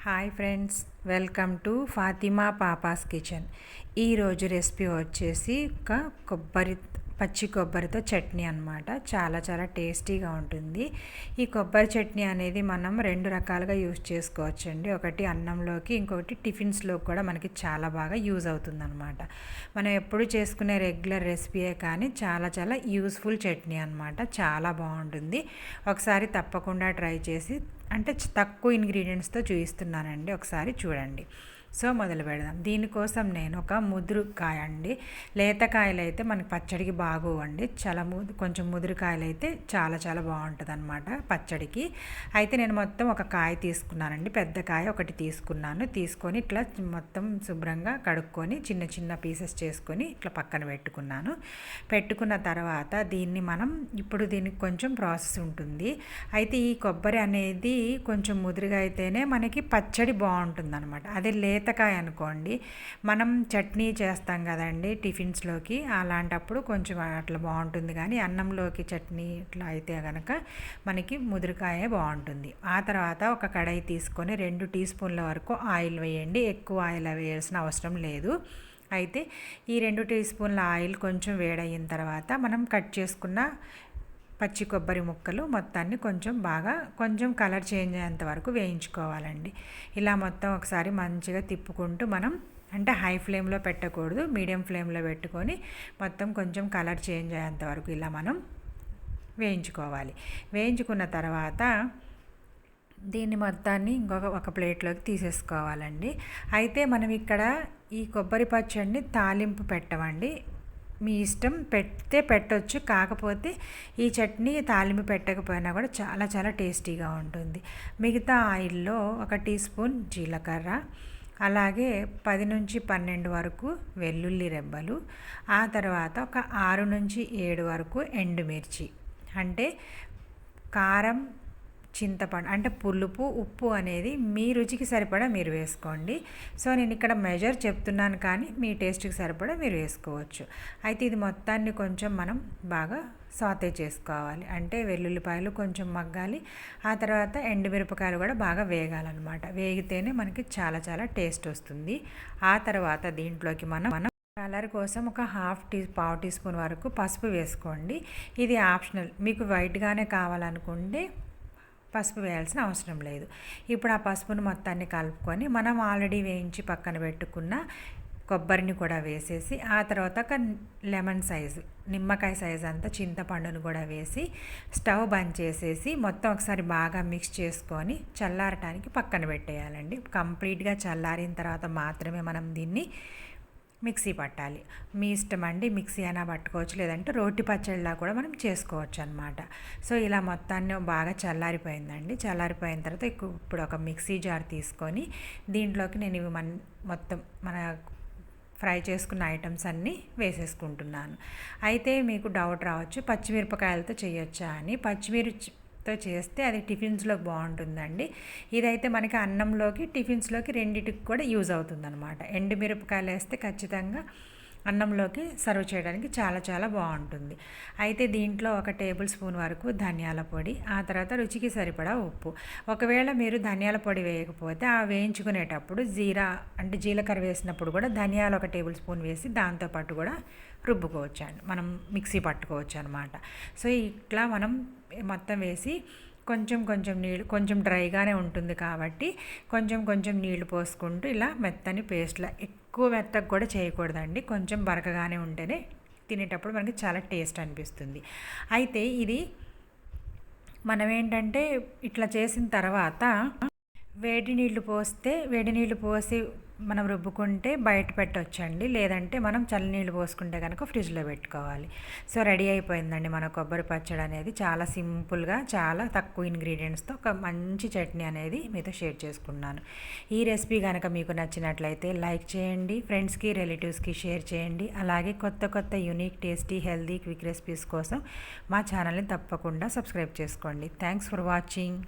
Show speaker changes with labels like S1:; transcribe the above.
S1: Hi friends welcome to Fatima papa's kitchen ఈరోజు recipe వచ్చేసి ఒక కొబ్బరి పచ్చి కొబ్బరితో చట్నీ అనమాట చాలా చాలా టేస్టీగా ఉంటుంది. ఈ కొబ్బరి చట్నీ అనేది మనం రెండు రకాలుగా యూజ్ చేసుకోవచ్చండి. ఒకటి అన్నంలోకి ఇంకొకటి టిఫిన్స్లో కూడా మనకి చాలా బాగా యూజ్ అవుతుంది అనమాట మనం ఎప్పుడు చేసుకునే రెగ్యులర్ రెసిపీయే కానీ చాలా చాలా యూస్ఫుల్ చట్నీ అనమాట చాలా బాగుంటుంది. ఒకసారి తప్పకుండా ట్రై చేసి అంటే తక్కువ ఇంగ్రీడియంట్స్తో చూపిస్తున్నానండి ఒకసారి చూడండి. సో మొదలు పెడదాం. దీనికోసం నేను ఒక ముదురు కాయ అండి. లేతకాయలు అయితే మనకి పచ్చడికి బాగోవండి. చాలా ముదు కొంచెం ముదురుకాయలు అయితే చాలా చాలా బాగుంటుంది అనమాట పచ్చడికి. అయితే నేను మొత్తం ఒక కాయ తీసుకున్నానండి. పెద్ద కాయ ఒకటి తీసుకున్నాను. తీసుకొని ఇట్లా మొత్తం శుభ్రంగా కడుక్కొని చిన్న చిన్న పీసెస్ చేసుకొని ఇట్లా పక్కన పెట్టుకున్నాను. పెట్టుకున్న తర్వాత దీన్ని మనం ఇప్పుడు దీనికి కొంచెం ప్రాసెస్ ఉంటుంది. అయితే ఈ కొబ్బరి అనేది కొంచెం ముదురుగా అయితేనే మనకి పచ్చడి బాగుంటుంది అనమాట అదే లే లేతకాయ అనుకోండి. మనం చట్నీ చేస్తాం కదండి టిఫిన్స్లోకి. అలాంటప్పుడు కొంచెం అట్లా బాగుంటుంది. కానీ అన్నంలోకి చట్నీ ఇట్లా అయితే కనుక మనకి ముదిరికాయ బాగుంటుంది. ఆ తర్వాత ఒక కడాయి తీసుకొని రెండు టీ స్పూన్ల వరకు ఆయిల్ వేయండి. ఎక్కువ ఆయిల్ వేయాల్సిన అవసరం లేదు. అయితే ఈ రెండు టీ స్పూన్ల ఆయిల్ కొంచెం వేడయిన తర్వాత మనం కట్ చేసుకున్న పచ్చి కొబ్బరి ముక్కలు మొత్తాన్ని కొంచెం బాగా కొంచెం కలర్ చేంజ్ అయ్యేంత వరకు వేయించుకోవాలండి. ఇలా మొత్తం ఒకసారి మంచిగా తిప్పుకుంటూ మనం అంటే హై ఫ్లేమ్లో పెట్టకూడదు మీడియం ఫ్లేమ్లో పెట్టుకొని మొత్తం కొంచెం కలర్ చేంజ్ అయ్యేంత వరకు ఇలా మనం వేయించుకోవాలి. వేయించుకున్న తర్వాత దీన్ని మొత్తాన్ని ఇంకొక ఒక ప్లేట్లోకి తీసేసుకోవాలండి. అయితే మనం ఇక్కడ ఈ కొబ్బరి పచ్చడిని తాలింపు పెట్టమండి. మీ ఇష్టం పెడితే పెట్టవచ్చు కాకపోతే ఈ చట్నీ తాలింపు పెట్టకపోయినా కూడా చాలా చాలా టేస్టీగా ఉంటుంది. మిగతా ఆయిల్లో ఒక టీ స్పూన్ జీలకర్ర అలాగే పది నుంచి పన్నెండు వరకు వెల్లుల్లి రెబ్బలు ఆ తర్వాత ఒక ఆరు నుంచి ఏడు వరకు ఎండుమిర్చి. అంటే కారం చింతపండు అంటే పులుపు ఉప్పు అనేది మీ రుచికి సరిపడా మీరు వేసుకోండి. సో నేను ఇక్కడ మెజర్ చెప్తున్నాను కానీ మీ టేస్ట్కి సరిపడా మీరు వేసుకోవచ్చు. అయితే ఇది మొత్తాన్ని కొంచెం మనం బాగా సాతే చేసుకోవాలి. అంటే వెల్లుల్లిపాయలు కొంచెం మగ్గాలి. ఆ తర్వాత ఎండుమిరపకాయలు కూడా బాగా వేగాలన్నమాట. వేగితేనే మనకి చాలా చాలా టేస్ట్ వస్తుంది. ఆ తర్వాత దీంట్లోకి మనం మనం కలర్ కోసం ఒక హాఫ్ టీ పావు టీ స్పూన్ వరకు పసుపు వేసుకోండి. ఇది ఆప్షనల్. మీకు వైట్గానే కావాలనుకుంటే పసుపు వేయాల్సిన అవసరం లేదు. ఇప్పుడు ఆ పసుపును మొత్తాన్ని కలుపుకొని మనం ఆల్రెడీ వేయించి పక్కన పెట్టుకున్న కొబ్బరిని కూడా వేసేసి ఆ తర్వాత ఒక లెమన్ సైజు నిమ్మకాయ సైజు అంతా చింతపండును కూడా వేసి స్టవ్ బంద్ చేసేసి మొత్తం ఒకసారి బాగా మిక్స్ చేసుకొని చల్లారటానికి పక్కన పెట్టేయాలండి. కంప్లీట్గా చల్లారిన తర్వాత మాత్రమే మనం దీన్ని మిక్సీ పట్టాలి. మీ ఇష్టం అండి మిక్సీ అయినా పట్టుకోవచ్చు లేదంటే రోటి పచ్చడిలా కూడా మనం చేసుకోవచ్చు అనమాట సో ఇలా మొత్తాన్ని బాగా చల్లారిపోయిందండి. చల్లారిపోయిన తర్వాత ఇప్పుడు ఒక మిక్సీ జార్ తీసుకొని దీంట్లోకి నేను ఇవి మన మొత్తం మన ఫ్రై చేసుకున్న ఐటమ్స్ అన్నీ వేసేసుకుంటున్నాను. అయితే మీకు డౌట్ రావచ్చు పచ్చిమిరపకాయలతో చేయొచ్చా అని. పచ్చిమిర్చి తో చేస్తే అది టిఫిన్స్లోకి బాగుంటుందండి. ఇదైతే మనకి అన్నంలోకి టిఫిన్స్లోకి రెండింటికి కూడా యూజ్ అవుతుందన్నమాట. ఎండుమిరపకాయలు వేస్తే ఖచ్చితంగా అన్నంలోకి సర్వ్ చేయడానికి చాలా చాలా బాగుంటుంది. అయితే దీంట్లో ఒక టేబుల్ స్పూన్ వరకు ధనియాల పొడి ఆ తర్వాత రుచికి సరిపడా ఉప్పు. ఒకవేళ మీరు ధనియాల పొడి వేయకపోతే ఆ వేయించుకునేటప్పుడు జీరా అంటే జీలకర్ర వేసినప్పుడు కూడా ధనియాలు ఒక టేబుల్ స్పూన్ వేసి దాంతోపాటు కూడా రుబ్బుకోవచ్చు అండి మనం మిక్సీ పట్టుకోవచ్చు అనమాట సో ఇట్లా మనం మొత్తం వేసి కొంచెం కొంచెం నీళ్ళు కొంచెం డ్రైగానే ఉంటుంది కాబట్టి కొంచెం కొంచెం నీళ్ళు పోసుకుంటూ ఇలా మెత్తని పేస్ట్లా ఎక్కువ మెత్తకు కూడా చేయకూడదండి. కొంచెం బరకగానే ఉంటేనే తినేటప్పుడు మనకి చాలా టేస్ట్ అనిపిస్తుంది. అయితే ఇది మనం ఏంటంటే ఇట్లా చేసిన తర్వాత వేడి నీళ్ళు పోస్తే వేడి నీళ్ళు పోసి మనం రుబ్బుకుంటే బయట పెట్టవచ్చండి లేదంటే మనం చల్లనీళ్ళు పోసుకుంటే కనుక ఫ్రిడ్జ్లో పెట్టుకోవాలి. సో రెడీ అయిపోయిందండి మన కొబ్బరి పచ్చడి అనేది. చాలా సింపుల్గా చాలా తక్కువ ఇంగ్రీడియంట్స్తో ఒక మంచి చట్నీ అనేది మీతో షేర్ చేసుకున్నాను. ఈ రెసిపీ కనుక మీకు నచ్చినట్లయితే లైక్ చేయండి ఫ్రెండ్స్కి రిలేటివ్స్కి షేర్ చేయండి. అలాగే కొత్త కొత్త unique tasty healthy quick recipes కోసం మా ఛానల్ని తప్పకుండా సబ్స్క్రైబ్ చేసుకోండి. Thanks for watching.